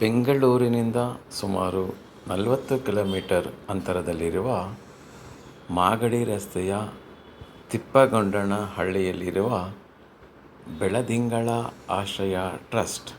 ಬೆಂಗಳೂರಿನಿಂದ ಸುಮಾರು ನಲವತ್ತು ಕಿಲೋಮೀಟರ್ ಅಂತರದಲ್ಲಿರುವ ಮಾಗಡಿ ರಸ್ತೆಯ ತಿಪ್ಪಗೊಂಡನಹಳ್ಳಿಯಲ್ಲಿರುವ ಬೆಳದಿಂಗಳ ಆಶ್ರಯ ಟ್ರಸ್ಟ್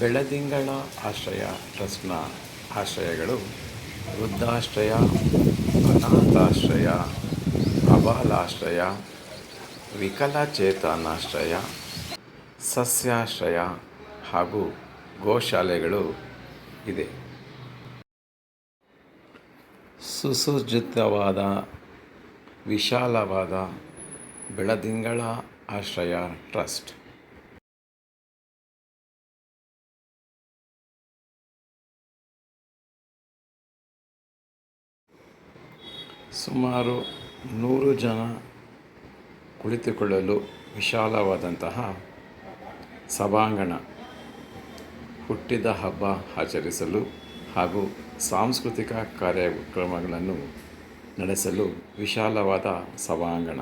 ಬೆಳದಿಂಗಳ ಆಶ್ರಯ, ಟ್ರಸ್ಟ್ನ ಆಶ್ರಯಗಳು, ವೃದ್ಧಾಶ್ರಯ, ಅನಾಥಾಶ್ರಯ, ಅಬಾಲಾಶ್ರಯ, ವಿಕಲಚೇತನಾಶ್ರಯ, ಸಸ್ಯಾಶ್ರಯ ಹಾಗೂ ಗೋಶಾಲೆಗಳು ಇದೆ. ಸುಸಜ್ಜಿತವಾದ, ವಿಶಾಲವಾದ ಬೆಳದಿಂಗಳ ಆಶ್ರಯ ಟ್ರಸ್ಟ್. ಸುಮಾರು ನೂರು ಜನ ಕುಳಿತುಕೊಳ್ಳಲು ವಿಶಾಲವಾದಂತಹ ಸಭಾಂಗಣ, ಹುಟ್ಟಿದ ಹಬ್ಬ ಆಚರಿಸಲು ಹಾಗೂ ಸಾಂಸ್ಕೃತಿಕ ಕಾರ್ಯಕ್ರಮಗಳನ್ನು ನಡೆಸಲು ವಿಶಾಲವಾದ ಸಭಾಂಗಣ.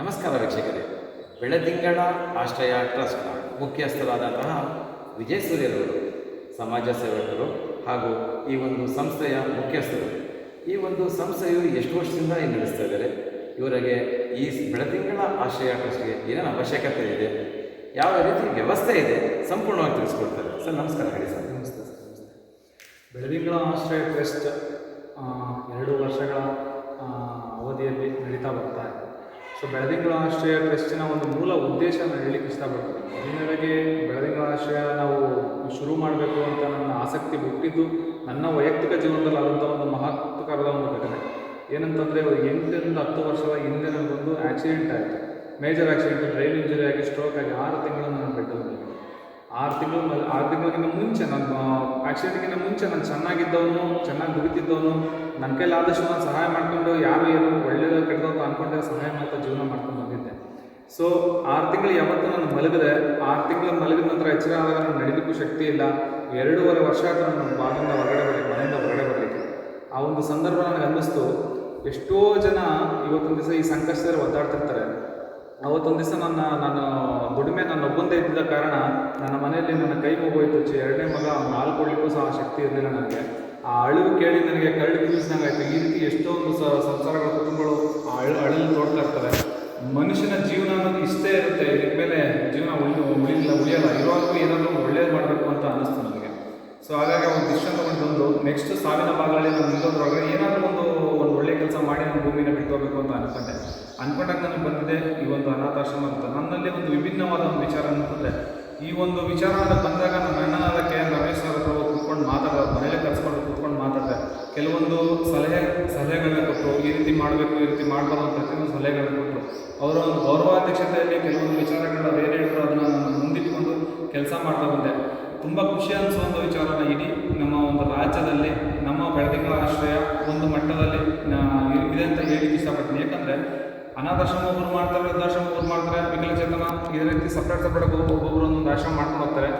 ನಮಸ್ಕಾರ ವೀಕ್ಷಕರೇ. ಬೆಳದಿಂಗಳ ಆಶ್ರಯ ಟ್ರಸ್ಟ್ ಮುಖ್ಯಸ್ಥರಾದಂತಹ ವಿಜಯ ಸೂರ್ಯರವರು, ಸಮಾಜ ಸೇವಕರು ಹಾಗೂ ಈ ಒಂದು ಸಂಸ್ಥೆಯ ಮುಖ್ಯಸ್ಥರು. ಈ ಒಂದು ಸಂಸ್ಥೆಯು ಎಷ್ಟು ವರ್ಷದಿಂದ ನಡೆಸ್ತಾ ಇದ್ದಾರೆ? ಇವರಿಗೆ ಈ ಬೆಳದಿಂಗಳ ಆಶ್ರಯ ಟ್ರಸ್ಟ್ಗೆ ಏನೇನು ಅವಶ್ಯಕತೆ ಇದೆ? ಯಾವ ರೀತಿ ವ್ಯವಸ್ಥೆ ಇದೆ? ಸಂಪೂರ್ಣವಾಗಿ ತಿಳಿಸ್ಕೊಡ್ತಾರೆ ಸರ್, ನಮಸ್ಕಾರ. ಹೇಳಿ ಸರ್. ನಮಸ್ತೆ ಸರ್, ನಮಸ್ತೆ. ಬೆಳದಿಂಗಳ ಆಶ್ರಯ ಟ್ರಸ್ಟ್ ಎರಡು ವರ್ಷಗಳ ಅವಧಿಯಲ್ಲಿ ನಡೀತಾ ಬರ್ತಾ ಇದೆ. ಸೊ ಬೆಳದಿಂಗಳ ಆಶ್ರಯ ಟ್ರಸ್ಟಿನ ಒಂದು ಮೂಲ ಉದ್ದೇಶ ನಾನು ಹೇಳಲಿಕ್ಕೆ ಇಷ್ಟಪಡ್ತೀನಿ. ಮೊದಲನೇದಾಗಿ ಬೆಳದಿಂಗಳ ಆಶ್ರಯ ನಾವು ಶುರು ಮಾಡಬೇಕು ಅಂತ ನನ್ನ ಆಸಕ್ತಿ ಹುಟ್ಟಿದ್ದು ನನ್ನ ವೈಯಕ್ತಿಕ ಜೀವನದಲ್ಲಿ ಆದಂಥ ಒಂದು ಮಹತ್ವಕರದ ಒಂದು ಘಟನೆ. ಏನಂತಂದರೆ ಎಂಟರಿಂದ ಹತ್ತು ವರ್ಷದ ಹಿಂದೆ ನನಗೊಂದು ಆಕ್ಸಿಡೆಂಟ್ ಆಯಿತು. ಮೇಜರ್ ಆಕ್ಸಿಡೆಂಟ್ ಬ್ರೈನ್ ಇಂಜುರಿ ಆಗಿ ಸ್ಟ್ರೋಕ್ ಆಗಿ ಆರು ತಿಂಗಳು ಆರು ತಿಂಗಳು ಆರು ತಿಂಗಳಿಗಿಂತ ಮುಂಚೆ ನಾನು ಆಕ್ಸಿಡೆಂಟ್ಗಿಂತ ಮುಂಚೆ ನಾನು ಚೆನ್ನಾಗಿದ್ದವನು, ಚೆನ್ನಾಗಿ ದುಡಿತಿದ್ದವನು ನನ್ನ ಕೈಲಾದಷ್ಟು ನಾನು ಸಹಾಯ ಮಾಡಿಕೊಂಡು ಯಾರು ಏನು ಒಳ್ಳೆಯದು ಕೆಟ್ಟದಂತ ಅಂದ್ಕೊಂಡೆ ಸಹಾಯ ಮಾಡ್ತಾ ಜೀವನ ಮಾಡ್ಕೊಂಡು ಬಂದಿದ್ದೆ ಸೊ ಆರು ತಿಂಗಳು ಯಾವತ್ತೂ ನಾನು ಮಲಗಿದೆ, ಆರು ತಿಂಗಳು ಮಲಗಿದ ನಂತರ ಎಚ್ಚರ ಆದಾಗ ನಾನು ನಡೀಲಿಕ್ಕೂ ಶಕ್ತಿ ಇಲ್ಲ. ಎರಡೂವರೆ ವರ್ಷ ಆಯಿತು ನಾನು ಬಾಗಿಲಿಂದ ಹೊರಗಡೆ ಬರಲಿಕ್ಕೆ ಮನೆಯಿಂದ ಹೊರಗಡೆ ಬರಲಿಕ್ಕೆ. ಆ ಒಂದು ಸಂದರ್ಭ ನನಗೆ ಅನ್ನಿಸ್ತು. ಎಷ್ಟೋ ಜನ ಇವತ್ತೊಂದು ದಿವಸ ಈ ಸಂಕಷ್ಟದಲ್ಲಿ ಒದ್ದಾಡ್ತಿರ್ತಾರೆ. ಅವತ್ತೊಂದು ದಿವಸ ನನ್ನ, ನಾನು ದುಡಿಮೆ ನಾನು ಒಬ್ಬಂದೇ ಇದ್ದಿದ್ದ ಕಾರಣ ನನ್ನ ಮನೆಯಲ್ಲಿ ನನ್ನ ಕೈ ಮುಗೋಯ್ತು ಚಿ, ಎರಡನೇ ಮಗ ಅವ್ನು ಹಾಲು ಕೊಡಲಿಕ್ಕೂ ಸಹ ಶಕ್ತಿ ಇರಲಿಲ್ಲ ನನಗೆ. ಆ ಅಳಿವು ಕೇಳಿ ನನಗೆ ಕಳ್ಳಿ ಬೀಳಿಸ್ದಂಗೆ ಆಯಿತು. ಈ ರೀತಿ ಎಷ್ಟೊಂದು ಸಂಸಾರಗಳ ಕುಟುಂಬಗಳು ಆ ಅಳು ಅಳಲು ನೋಡ್ತಾ ಇರ್ತಾರೆ ಮನುಷ್ಯನ ಜೀವನ ಅನ್ನೋದು ಇಷ್ಟೇ ಇರುತ್ತೆ. ಇದಕ್ಕೆ ಮೇಲೆ ಜೀವನ ಉಳಿ ಉಳಿಲ್ಲ ಉಳಿಯಲ್ಲ. ಇರುವಾಗಲೂ ಏನಾದರೂ ಒಳ್ಳೇದು ಮಾಡಬೇಕು ಅಂತ ಅನ್ನಿಸ್ತು ನನಗೆ. ಸೊ ಹಾಗಾಗಿ ಒಂದು ಡಿಸಿಷನ್ ತೊಗೊಂಡು ಬಂದು ನೆಕ್ಸ್ಟ್ ಸಾವಿನ ಭಾಗಗಳಲ್ಲಿ ನಾನು ನಿಲ್ಲೋದ್ರೊಳಗೆ ಏನಾದರೂ ಒಂದು ಒಂದು ಒಳ್ಳೆ ಕೆಲಸ ಮಾಡಿ ನಾನು ಭೂಮಿನ ಬಿಟ್ಟು ಹೋಗಬೇಕು ಅಂತ ಅನ್ಕೊಂಡೆ. ಅನ್ಕೊಂಡಾಗ ನನಗೆ ಬಂದಿದೆ, ಈ ಒಂದು ಅನಾಥಾಶ್ರಮ ಅಂತ. ನನ್ನಲ್ಲಿ ಒಂದು ವಿಭಿನ್ನವಾದ ಒಂದು ವಿಚಾರ ಅಂತಂದರೆ ಈ ಒಂದು ವಿಚಾರ ಅಂತ ಬಂದಾಗ ನಮ್ಮ ಅಣ್ಣನಾದ ಕೆ. ಎನ್. ರಮೇಶ್ ಅವರ ಹತ್ರ ಕೂತ್ಕೊಂಡು ಮಾತಾಡೋ ಮನೇಲೆ ಕರ್ಸ್ಕೊಂಡು ಕೂತ್ಕೊಂಡು ಮಾತಾಡಿದೆ. ಕೆಲವೊಂದು ಸಲಹೆ ಸಲಹೆಗಳನ್ನ ಕೊಟ್ಟರು ಈ ರೀತಿ ಮಾಡಬೇಕು, ಈ ರೀತಿ ಮಾಡಬಾರ್ದು ಅಂತ ಕೆಲವೊಂದು ಸಲಹೆಗಳನ್ನ ಕೊಟ್ಟರು ಅವರ ಒಂದು ಗೌರವಾಧ್ಯಕ್ಷತೆಯಲ್ಲಿ ಕೆಲವೊಂದು ವಿಚಾರಗಳನ್ನ ಅವ್ರು ಏನು ಹೇಳಿದ್ರು ಅದನ್ನು ನಾನು ಮುಂದಿಟ್ಕೊಂಡು ಕೆಲಸ ಮಾಡ್ತಾ ಬಂದೆ. ತುಂಬ ಖುಷಿ ಅನಿಸುವಂಥ ವಿಚಾರನ ಇಡೀ ನಮ್ಮ ಒಂದು ರಾಜ್ಯದಲ್ಲಿ, ನಮ್ಮ ಬೆಳದಿಂಗಳ ಆಶ್ರಯ ಒಂದು ಮಟ್ಟದಲ್ಲಿ ಇದೆ ಅಂತ ಹೇಳಿ ಇಷ್ಟಪಡ್ತೀನಿ. ಯಾಕಂದರೆ ಅನಾಥಾಶ್ರಮ ಒಬ್ಬರು ಮಾಡ್ತಾರೆ ವೃದ್ಧಾಶ್ರಮ ಒಬ್ಬರು ಮಾಡ್ತಾರೆ ವಿಕಲಚೇತನ ಇದೇ ರೀತಿ ಸಪ್ರೇಟ್ ಸಪ್ರೇಟ್ ಒಬ್ಬೊಬ್ಬರು ಒಂದೊಂದು ಆಶ್ರಮ ಮಾಡ್ಕೊಂಡು ಹೋಗ್ತಾರೆ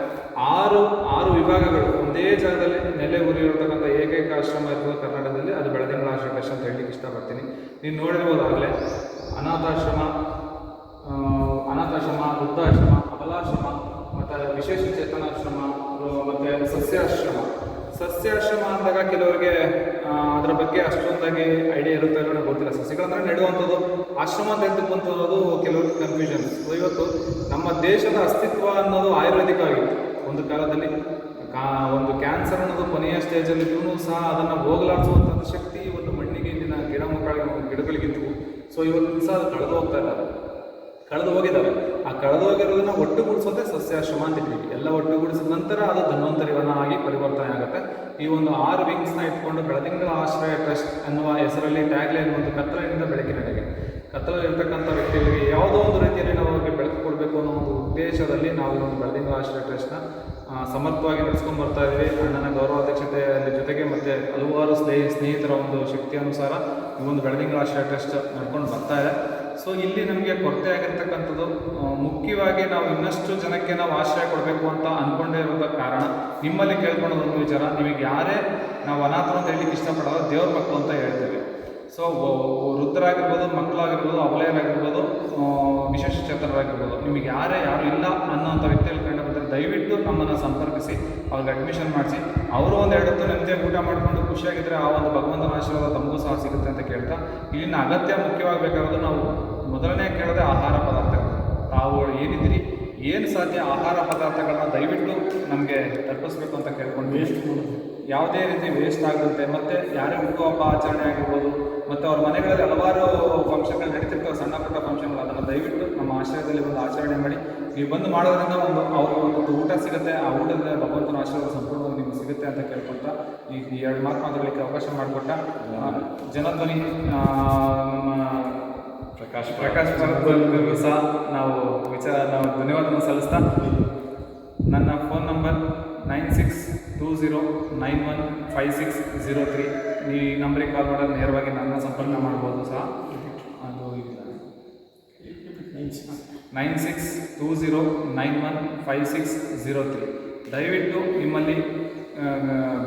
ಆರು ಆರು ವಿಭಾಗಗಳು. ಒಂದೇ ಜಾಗದಲ್ಲಿ ನೆಲೆ ಇರತಕ್ಕಂಥ ಏಕೈಕ ಆಶ್ರಮ ಇರ್ತದೆ ಕರ್ನಾಟಕದಲ್ಲಿ ಅದು ಬೆಳದಿಂಗಳ ಆಶ್ರಮ ಅಂತ ಹೇಳಲಿಕ್ಕೆ ಇಷ್ಟಪಡ್ತೀನಿ. ನೀವು ನೋಡಿರ್ಬೋದಾಗಲೇ, ಅನಾಥಾಶ್ರಮ ಅನಾಥಾಶ್ರಮ, ವೃದ್ಧಾಶ್ರಮ, ಅಬಲಾಶ್ರಮ, ಮತ್ತು ವಿಶೇಷ ಚೇತನಾಶ್ರಮ, ಮತ್ತು ಸಸ್ಯಾಶ್ರಮ. ಸಸ್ಯಾಶ್ರಮ ಅಂದಾಗ ಕೆಲವರಿಗೆ ಅದರ ಬಗ್ಗೆ ಅಷ್ಟೊಂದಾಗಿ ಐಡಿಯಾ ಇರುತ್ತೆ ನನಗೆ ಗೊತ್ತಿಲ್ಲ. ಸಸ್ಯಗಳಂದ್ರೆ ನೆಡುವಂಥದ್ದು, ಆಶ್ರಮ ಅಂತ ಕೆಲವ್ರಿಗೆ ಕನ್ಫ್ಯೂಷನ್ ಸೊ ಇವತ್ತು ನಮ್ಮ ದೇಶದ ಅಸ್ತಿತ್ವ ಅನ್ನೋದು ಆಯುರ್ವೇದಿಕ್ ಆಗಿತ್ತು ಒಂದು ಕಾಲದಲ್ಲಿ, ಕಾ, ಒಂದು ಕ್ಯಾನ್ಸರ್ ಅನ್ನೋದು ಕೊನೆಯ ಸ್ಟೇಜಲ್ಲಿದ್ರೂ ಸಹ ಅದನ್ನು ಹೋಗಲಾಡಿಸುವಂಥ ಶಕ್ತಿ ಒಂದು ಮಣ್ಣಿಗೆ ಇಂದಿನ ಗಿಡ ಮಕ್ಕಳಿಗೆ, ಗಿಡಗಳಿಗಿತ್ತು. ಸೊ ಇವತ್ತು ಸಹ ಅದು ಕಳೆದು ಹೋಗ್ತಾ ಇಲ್ಲ ಕಳೆದು ಹೋಗಿದ್ದಾವೆ. ಆ ಕಳೆದೋಗಿರೋದನ್ನ ಒಟ್ಟುಗೂಡಿಸೋದೇ ಸಸ್ಯಾಶ್ರಮ ಅಂತ ಇದ್ದೀವಿ ಎಲ್ಲ ಒಟ್ಟುಗೂಡಿಸಿದ ನಂತರ ಅದು ಧನ್ವಂತರಿವನ ಆಗಿ ಪರಿವರ್ತನೆ ಆಗುತ್ತೆ. ಈ ಒಂದು ಆರು ವಿಂಗ್ಸ್ನ ಇಟ್ಕೊಂಡು ಬೆಳದಿಂಗಳ ಆಶ್ರಯ ಟ್ರಸ್ಟ್ ಅನ್ನುವ ಹೆಸರಲ್ಲಿ ಟ್ಯಾಗ್ಲೈನ್ ಒಂದು ಕತ್ತಲಿನಿಂದ ಬೆಳಕಿನೆಡೆಗೆ ಕತ್ತಲಲ್ಲಿರ್ತಕ್ಕಂಥ ವ್ಯಕ್ತಿಗಳಿಗೆ ಯಾವುದೋ ಒಂದು ರೀತಿಯಲ್ಲಿ ನಾವು ಅವರಿಗೆ ಬೆಳಕು ಕೊಡಬೇಕು ಅನ್ನೋ ಒಂದು ಉದ್ದೇಶದಲ್ಲಿ ನಾವು ಒಂದು ಬೆಳದಿಂಗಳ ಆಶ್ರಯ ಟ್ರಸ್ಟ್ನ ಸಮರ್ಥವಾಗಿ ನಡೆಸ್ಕೊಂಡು ಬರ್ತಾ ಇದ್ದೀವಿ. ಅಣ್ಣನ ಗೌರವಾಧ್ಯಕ್ಷತೆ ಜೊತೆಗೆ ಮತ್ತು ಹಲವಾರು ಸ್ನೇಹಿ, ಸ್ನೇಹಿತರ ಒಂದು ಶಕ್ತಿ ಅನುಸಾರ ಈ ಒಂದು ಬೆಳದಿಂಗಳ ಆಶ್ರಯ ಟ್ರಸ್ಟ್ ನಡ್ಕೊಂಡು ಬರ್ತಾ ಇದೆ. ಸೊ ಇಲ್ಲಿ ನಮಗೆ ಕೊರತೆ ಆಗಿರ್ತಕ್ಕಂಥದ್ದು ಮುಖ್ಯವಾಗಿ ನಾವು ಇನ್ನಷ್ಟು ಜನಕ್ಕೆ ನಾವು ಆಶ್ರಯ ಕೊಡಬೇಕು ಅಂತ ಅಂದ್ಕೊಂಡೇ ಇರುವಂಥ ಕಾರಣ ನಿಮ್ಮಲ್ಲಿ ಕೇಳ್ಕೊಳ್ಳೋದು ಒಂದು ವಿಚಾರ. ನಿಮಗೆ ಯಾರೇ ನಾವು ಅನಾಥರು ಅಂತ ಹೇಳಿ ಇಷ್ಟಪಡೋದು ದೇವ್ರ ಮಕ್ಕಳು ಅಂತ ಹೇಳ್ತೇವೆ. ಸೊ ವೃದ್ಧರಾಗಿರ್ಬೋದು ಮಕ್ಕಳಾಗಿರ್ಬೋದು ಅವಲೆಯರಾಗಿರ್ಬೋದು ಆ, ವಿಶೇಷಚೇತನರಾಗಿರ್ಬೋದು ನಿಮಗೆ ಯಾರೇ ಯಾರು ಇಲ್ಲ ಅನ್ನೋಂಥ ವ್ಯಕ್ತಿಯಲ್ಲಿ ಕಂಡು ಬಂದರೆ ದಯವಿಟ್ಟು ನಮ್ಮನ್ನು ಸಂಪರ್ಕಿಸಿ ಅವ್ರಿಗೆ ಅಡ್ಮಿಷನ್ ಮಾಡಿಸಿ. ಅವರು ಒಂದು ಎರಡು ಹೊತ್ತು ನಿಮ್ಮದೇ ಊಟ ಮಾಡಿಕೊಂಡು ಖುಷಿಯಾಗಿದ್ದರೆ ಆ ಒಂದು ಭಗವಂತನ ಆಶೀರ್ವಾದ ತಮಗೂ ಸಹ ಸಿಗುತ್ತೆ ಅಂತ ಕೇಳ್ತಾ ಇಲ್ಲಿನ ಅಗತ್ಯ ಮುಖ್ಯವಾಗಬೇಕಾಗೋದು ನಾವು ಮೊದಲನೇ ಕೇಳೋದೇ ಆಹಾರ ಪದಾರ್ಥಗಳು. ತಾವು ಏನಿದ್ದೀರಿ ಏನು ಸಾಧ್ಯ ಆಹಾರ ಪದಾರ್ಥಗಳನ್ನ ದಯವಿಟ್ಟು ನಮಗೆ ತಲುಪಿಸ್ಬೇಕು ಅಂತ ಕೇಳ್ಕೊಂಡು. ವೇಸ್ಟ್ ಯಾವುದೇ ರೀತಿ ವೇಸ್ಟ್ ಆಗುತ್ತೆ ಮತ್ತು ಯಾರೇ ಹುಟ್ಟುಹಬ್ಬ ಆಚರಣೆ ಆಗಿರ್ಬೋದು ಮತ್ತು ಅವ್ರ ಮನೆಗಳಲ್ಲಿ ಹಲವಾರು ಫಂಕ್ಷನ್ಗಳು ನಡೀತಿರ್ತವೆ ಸಣ್ಣ ಪುಟ್ಟ ಫಂಕ್ಷನ್ಗಳು ಅದನ್ನು ದಯವಿಟ್ಟು ನಮ್ಮ ಆಶ್ರಯದಲ್ಲಿ ಒಂದು ಆಚರಣೆ ಮಾಡಿ. ನೀವು ಬಂದು ಮಾಡೋದ್ರಿಂದ ಒಂದು ಅವ್ರಿಗೆ ಒಂದು ಊಟ ಸಿಗುತ್ತೆ ಆ ಊಟದ ಭಗವಂತನ ಆಶೀರ್ವಾದ ಸಂಪೂರ್ಣವಾಗಿ ನಿಮ್ಗೆ ಸಿಗುತ್ತೆ ಅಂತ ಕೇಳ್ಕೊಳ್ತಾ ಈ ಈ ಎರಡು ಮಾತು ಮಾತಾಡಲಿಕ್ಕೆ ಅವಕಾಶ ಮಾಡಿಕೊಟ್ಟ ಜನಧ್ವನಿ ನಮ್ಮ ಪ್ರಕಾಶ್ ಪ್ರಕಾಶ್ ಭಾರದ್ವಾಜ್ಗೂ ಸಹ ನಾವು ವಿಚಾರ ನಾವು ಧನ್ಯವಾದವನ್ನು ಸಲ್ಲಿಸ್ತಾ ನನ್ನ phone number nine six zero nine one five six zero three. ಈ ನಂಬರಿಗೆ ಕಾಲ್ ಮಾಡೋದು ನೇರವಾಗಿ ನನ್ನ ಸಂಪರ್ಕ ಮಾಡ್ಬೋದು ಸಹ. ಅದು nine six two zero nine one five six zero three. ದಯವಿಟ್ಟು ನಿಮ್ಮಲ್ಲಿ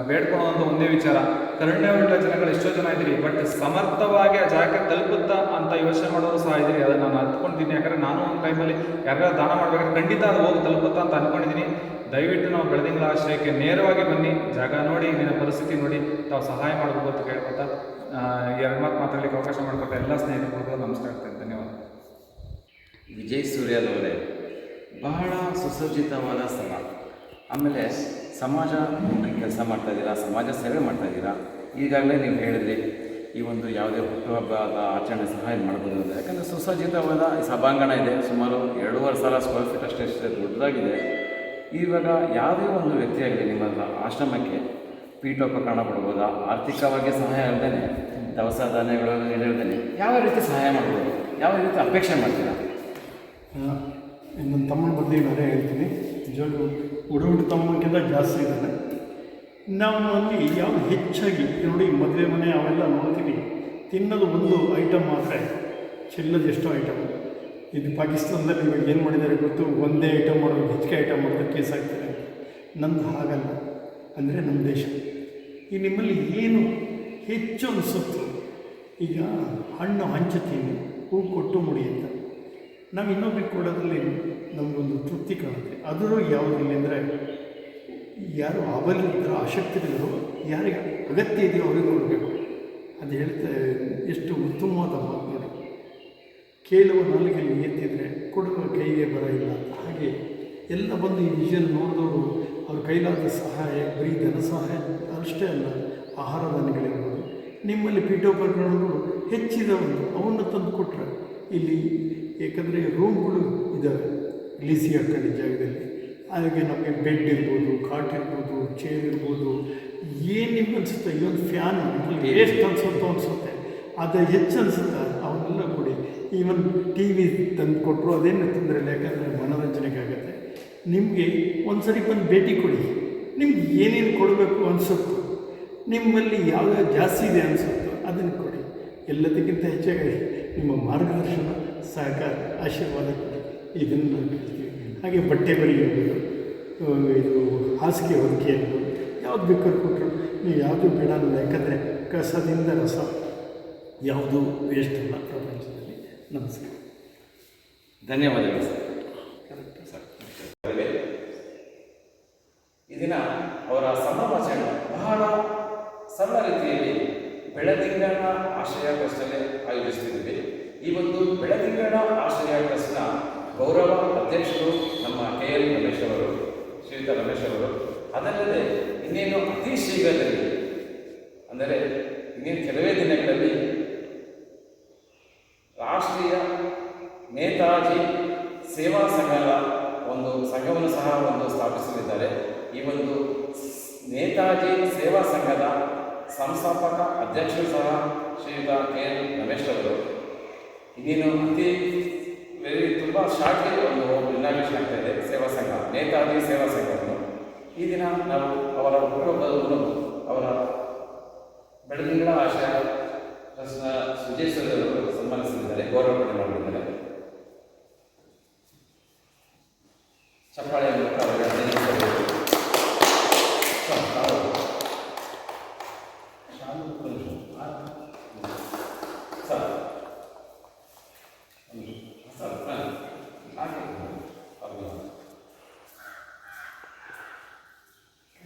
ಬೇಡ್ಕೊಳ್ಳೋವಂಥ ಒಂದೇ ವಿಚಾರ. ಕರುಣೆ ಉಂಟ ಜನಗಳು ಎಷ್ಟೋ ಜನ ಇದ್ದೀರಿ ಬಟ್ ಸಮರ್ಥವಾಗಿ ಆ ಜಾಗಕ್ಕೆ ತಲುಪುತ್ತಾ ಅಂತ ಯೋಚನೆ ಮಾಡೋರು ಸಹ ಇದ್ದೀರಿ. ಅದನ್ನು ನಾನು ಅನ್ಕೊಂಡಿದ್ದೀನಿ ಯಾಕಂದರೆ ನಾನು ಒಂದು ಟೈಮಲ್ಲಿ ಯಾರ್ಯಾರು ದಾನ ಮಾಡಬೇಕಾದ್ರೆ ಖಂಡಿತ ಅದು ಹೋಗಿ ತಲುಪುತ್ತಾ ಅಂತ ಅನ್ಕೊಂಡಿದ್ದೀನಿ. ದಯವಿಟ್ಟು ನಾವು ಬೆಳದಿಂಗಳ ಆಶ್ರಯಕ್ಕೆ ನೇರವಾಗಿ ಬನ್ನಿ. ಜಾಗ ನೋಡಿ ನಿನ್ನ ಪರಿಸ್ಥಿತಿ ನೋಡಿ. ತಾವು ಸಹಾಯ ಮಾಡಬೇಕು ಅಂತ ಕೇಳ್ಕೊತಾ ಎರಡು ಮಾತು ಮಾತಾಡಲಿಕ್ಕೆ ಅವಕಾಶ ಮಾಡಿಕೊಟ್ಟ ಎಲ್ಲ ಸ್ನೇಹಿತರಿಗೂ ನಮಸ್ಕಾರ ಇರ್ತೇನೆ ಧನ್ಯವಾದ. ವಿಜಯ್ ಸೂರ್ಯದವರೇ ಬಹಳ ಸುಸಜ್ಜಿತವಾದ ಸ್ಥಳ. ಆಮೇಲೆ ಸಮಾಜ ಕೆಲಸ ಮಾಡ್ತಾ ಇದ್ದೀರಾ? ಸಮಾಜ ಸೇವೆ ಮಾಡ್ತಾ ಇದ್ದೀರಾ? ಈಗಾಗಲೇ ನೀವು ಹೇಳಿದ್ರಿ, ಈ ಒಂದು ಯಾವುದೇ ಹುಟ್ಟುಹಬ್ಬದ ಆಚರಣೆ ಸಹ ಸಹಾಯ ಮಾಡ್ಬೋದು ಅಂತ. ಯಾಕಂದರೆ ಸುಸಜ್ಜಿತವಾದ ಸಭಾಂಗಣ ಇದೆ. ಸುಮಾರು ಎರಡೂವರೆ ಸಾವಿರ ಸ್ಕ್ವೇರ್ ಫೀಟ್ ಅಷ್ಟೇ ಅಷ್ಟೇ ದೊಡ್ಡದಾಗಿದೆ. ಇವಾಗ ಯಾವುದೇ ಒಂದು ವ್ಯಕ್ತಿಯಾಗಲಿ ನಿಮ್ಮ ಆಶ್ರಮಕ್ಕೆ ಪೀಠೋಪಕರಣ ಕೊಡ್ಬೋದಾ ಆರ್ಥಿಕವಾಗಿ ಸಹಾಯ ಅಲ್ಲದೆ ದವಸ ಧಾನ್ಯಗಳು ಇಲ್ಲದೇ ಯಾವ ರೀತಿ ಸಹಾಯ ಮಾಡ್ಬೋದು? ಯಾವ ರೀತಿ ಅಪೇಕ್ಷೆ ಮಾಡ್ತೀರಾ? ನನ್ನ ತಮ್ಮನ ಬಗ್ಗೆ ನಾನೇ ಹೇಳ್ತೀನಿ. ನಿಜವಾಗ್ಲೂ ಹುಡುಗರು ತಮ್ಮನಿಗಿಂತ ಜಾಸ್ತಿ ಇದ್ದಾನೆ. ನಾವು ಅಲ್ಲಿ ಯಾವುದು ಹೆಚ್ಚಾಗಿ, ನೋಡಿ, ಮದುವೆ ಮನೆ ಅವೆಲ್ಲ ನೋಡ್ತೀವಿ ತಿನ್ನೋದು ಒಂದು ಐಟಮ್ ಮಾತ್ರ. ಚೆಲ್ಲೋದು ಎಷ್ಟೋ ಐಟಮ್ ಇದು ಪಾಕಿಸ್ತಾನದಲ್ಲಿ ಇವಾಗ ಏನು ಮಾಡಿದ್ದಾರೆ ಗೊತ್ತು? ಒಂದೇ ಐಟಮ್ ಮಾಡೋದು, ಹೆಚ್ಚಿಗೆ ಐಟಮ್ ಮಾಡೋದು ಕೇಸ್ ಆಗ್ತಾರೆ ನಮ್ಮದು ಹಾಗಲ್ಲ. ಅಂದರೆ ನಮ್ಮ ದೇಶ. ಈ ನಿಮ್ಮಲ್ಲಿ ಏನು ಹೆಚ್ಚು ಅನಿಸುತ್ತೋ, ಈಗ ಹಣ್ಣು ಹಂಚುತ್ತೀನಿ, ಹೂ ಕೊಟ್ಟು ಮುಡಿ ಅಂತ. ನಾವು ಇನ್ನೊಬ್ಬರಿಗೆ ಕೊಡೋದ್ರಲ್ಲಿ ನಮಗೊಂದು ತೃಪ್ತಿ ಕಾಣುತ್ತೆ. ಅದರೂ ಯಾವುದಿಲ್ಲ ಅಂದರೆ, ಯಾರು ಅವಲಿದ್ರೋ ಆಸಕ್ತಿಗಳಿರೋ ಯಾರಿಗೆ ಅಗತ್ಯ ಇದೆಯೋ ಅವ್ರಿಗೆ ಕೊಡಬೇಕು. ಅದು ಹೇಳ್ತಾ, ಎಷ್ಟು ಉತ್ತಮವಾದ ಮಾತು ನೋಡಿ ಕೇಳುವ ನಾಲಿಗೆಯಲ್ಲಿ ಎತ್ತಿದರೆ ಕೊಡುವ ಕೈಗೆ ಬರ ಇಲ್ಲ ಹಾಗೆ ಎಲ್ಲ ಬಂದು ಈ ವಿಷನ್ ನೋಡಿದವರು ಅವ್ರ ಕೈಲಾದ ಸಹಾಯ, ಬರೀ ಧನ ಸಹಾಯ ಅಷ್ಟೇ ಅಲ್ಲ, ಆಹಾರ ಧಾನ್ಯಗಳಿರ್ಬೋದು ನಿಮ್ಮಲ್ಲಿ ಪೀಠೋಪಕರಣಗಳು ಹೆಚ್ಚಿದವನು ಅವನ್ನು ತಂದು ಕೊಟ್ಟರೆ ಇಲ್ಲಿ ಏಕೆಂದರೆ ರೂಮ್ಗಳು ಇದ್ದಾವೆ. ಲೀಸಿ ಹಾಕೊಂಡಿದ್ದ ಜಾಗದಲ್ಲಿ. ಹಾಗೆ ನಮಗೆ ಬೆಡ್ ಇರ್ಬೋದು ಕಾಟ್ ಇರ್ಬೋದು ಚೇರ್ ಇರ್ಬೋದು. ಏನು ನಿಮ್ಗೆ ಅನಿಸುತ್ತೆ ಇವೊಂದು ಫ್ಯಾನ್ ವೇಸ್ಟ್ ಅನಿಸುತ್ತೋ ಅನಿಸುತ್ತೆ. ಅದು ಹೆಚ್ಚು ಅನಿಸುತ್ತೆ? ಅವನ್ನೆಲ್ಲ ಕೊಡಿ. ಈವನ್ ಟಿ ವಿ ತಂದು ಕೊಟ್ಟರು ಅದೇನು ತೊಂದರೆ ಇಲ್ಲ, ಯಾಕಂದರೆ ಮನೋರಂಜನೆಗಾಗುತ್ತೆ ನಿಮಗೆ ಒಂದು ಸರಿ ಬಂದು ಭೇಟಿ ಕೊಡಿ. ನಿಮ್ಗೆ ಏನೇನು ಕೊಡಬೇಕು ಅನಿಸುತ್ತೋ, ನಿಮ್ಮಲ್ಲಿ ಯಾವ್ಯಾವ ಜಾಸ್ತಿ ಇದೆ ಅನಿಸುತ್ತೋ ಅದನ್ನು ಕೊಡಿ. ಎಲ್ಲದಕ್ಕಿಂತ ಹೆಚ್ಚಾಗಿ ನಿಮ್ಮ ಮಾರ್ಗದರ್ಶನ, ಸಹಕಾರ, ಆಶೀರ್ವಾದ ಇದನ್ನು ನಾವು ಕೇಳ್ತೀವಿ ಹಾಗೆ ಬಟ್ಟೆ ಬರೆಯೋದು ಇದು ಹಾಸಿಗೆ ಹೊದಿಕೆ ಅನ್ನೋದು ಯಾವ್ದು ಬೇಕಾದ್ರೂ ಕೊಟ್ಟರು ನೀವು ಯಾವುದು ಬೇಡ ಅನ್ನೋದು ಯಾಕಂದರೆ ಕಸದಿಂದ ರಸ ಯಾವುದು ವೇಸ್ಟ್ ಇಲ್ಲ ಪ್ರಪಂಚದಲ್ಲಿ. ನಮಸ್ಕಾರ. ಧನ್ಯವಾದಗಳು ಸರ್. ಈ ದಿನ ಅವರ ಸಮಾಲೋಚನೆ ಬಹಳ ಸರಳ ರೀತಿಯಲ್ಲಿ ಬೆಳದಿಂಗಣ ಆಶ್ರಯ ಟ್ರಸ್ಟಲ್ಲೇ ಆಯೋಜಿಸ್ತಿದ್ದೀವಿ. ಈ ಒಂದು ಬೆಳದಿಂಗಣ ಆಶ್ರಯ ಟ್ರಸ್ಟ್ನ ಗೌರವ ಅಧ್ಯಕ್ಷರು ನಮ್ಮ ಕೆ ಎಲ್ ರಮೇಶ್ ಅವರು, ಶ್ರೀಯುತ ರಮೇಶ್ ಅವರು, ಅದಲ್ಲದೆ ಇನ್ನೇನು ಅತಿ ಶೀಘ್ರದಲ್ಲಿ, ಅಂದರೆ ಇನ್ನೇನು ಕೆಲವೇ ದಿನಗಳಲ್ಲಿ ರಾಷ್ಟ್ರೀಯ ನೇತಾಜಿ ಸೇವಾ ಸಂಘದ ಒಂದು ಸಂಘವನ್ನು ಸಹ ಒಂದು ಸ್ಥಾಪಿಸಲಿದ್ದಾರೆ. ಈ ಒಂದು ನೇತಾಜಿ ಸೇವಾ ಸಂಘದ ಸಂಸ್ಥಾಪಕ ಅಧ್ಯಕ್ಷರು ಸಹ ಶ್ರೀಯುತ ಕೆ ಎಲ್ ರಮೇಶ್ ಅವರು. ಇನ್ನೇನು ಅತಿ ವೆರಿ ತುಂಬ ಶಾರ್ಟ್ಗೆ ಒಂದು ಇನಾಗ್ರೇಷನ್ ಆಗ್ತಾ ಇದೆ, ಸೇವಾ ಸಂಘ, ನೇತಾಜಿ ಸೇವಾ ಸಂಘವನ್ನು. ಈ ದಿನ ನಾವು ಅವರ ಹುಟ್ಟುಹಬ್ಬದನ್ನು ಅವರ ಬೆಳದಿಂಗಳ ಆಶಯ ಟ್ರಸ್ಟ್ನ ಸುಜೇಶ್ವರಿ ಅವರು ಸನ್ಮಾನಿಸಲಿದ್ದಾರೆ ಗೌರವ ಮಾಡಿದ್ದಾರೆ ಚಪ್ಪಾಳೆ ಮೂಲಕ ಅವರಿಗೆ ಅಭಿನಂದಿಸಬೇಕು. ಸರ್, ತಾವು ಶಾಲು ಒಂದು ನಿಮಿಷ. ಆ, ಸರ್ ಒಂದು ನಿಮಿಷ. ಸರ್ ಹಾಂ ಹಾಗೆ ಅವ್ರಿಗೆ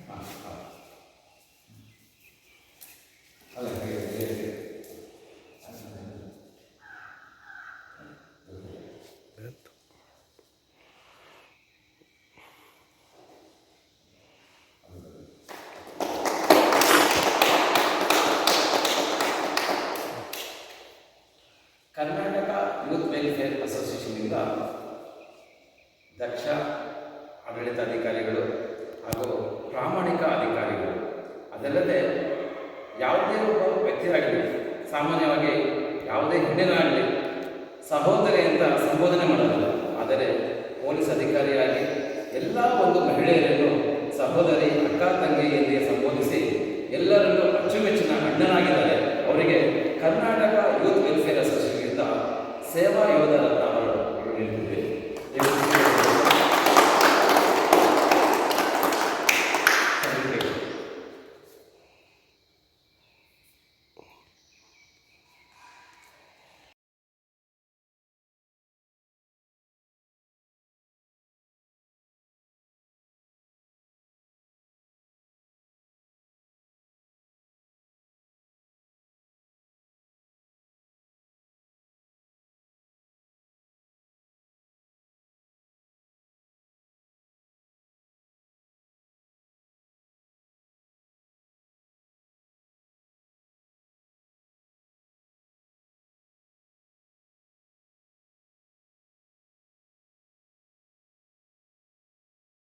ಹಾಂ ಹಾಂ ಅಲ್ಲ ಹಾಗೆ ಹಾಗೆ, ಹಾಗೆ. ಕರ್ನಾಟಕ ಯೂತ್ ವೆಲ್ಫೇರ್ ಅಸೋಸಿಯೇಷನ್ನಿಂದ ದಕ್ಷ ಆಡಳಿತಾಧಿಕಾರಿಗಳು ಹಾಗೂ ಪ್ರಾಮಾಣಿಕ ಅಧಿಕಾರಿಗಳು ಅದಲ್ಲದೆ ಯಾವುದೇ ಒಬ್ಬ ವ್ಯಕ್ತಿಯಾಗಲಿ, ಸಾಮಾನ್ಯವಾಗಿ ಯಾವುದೇ ಹೆಣ್ಣಿನಾಗಲಿ ಸಹೋದರಿ ಅಂತ ಸಂಬೋಧನೆ ಮಾಡಲ್ಲ ಆದರೆ ಪೊಲೀಸ್ ಅಧಿಕಾರಿಯಾಗಿ ಎಲ್ಲ ಒಂದು ಮಹಿಳೆಯರನ್ನು ಸಹೋದರಿ, ಅಕ್ಕ ತಂಗಿ ಎಂದೇ ಸಂಬೋಧನೆ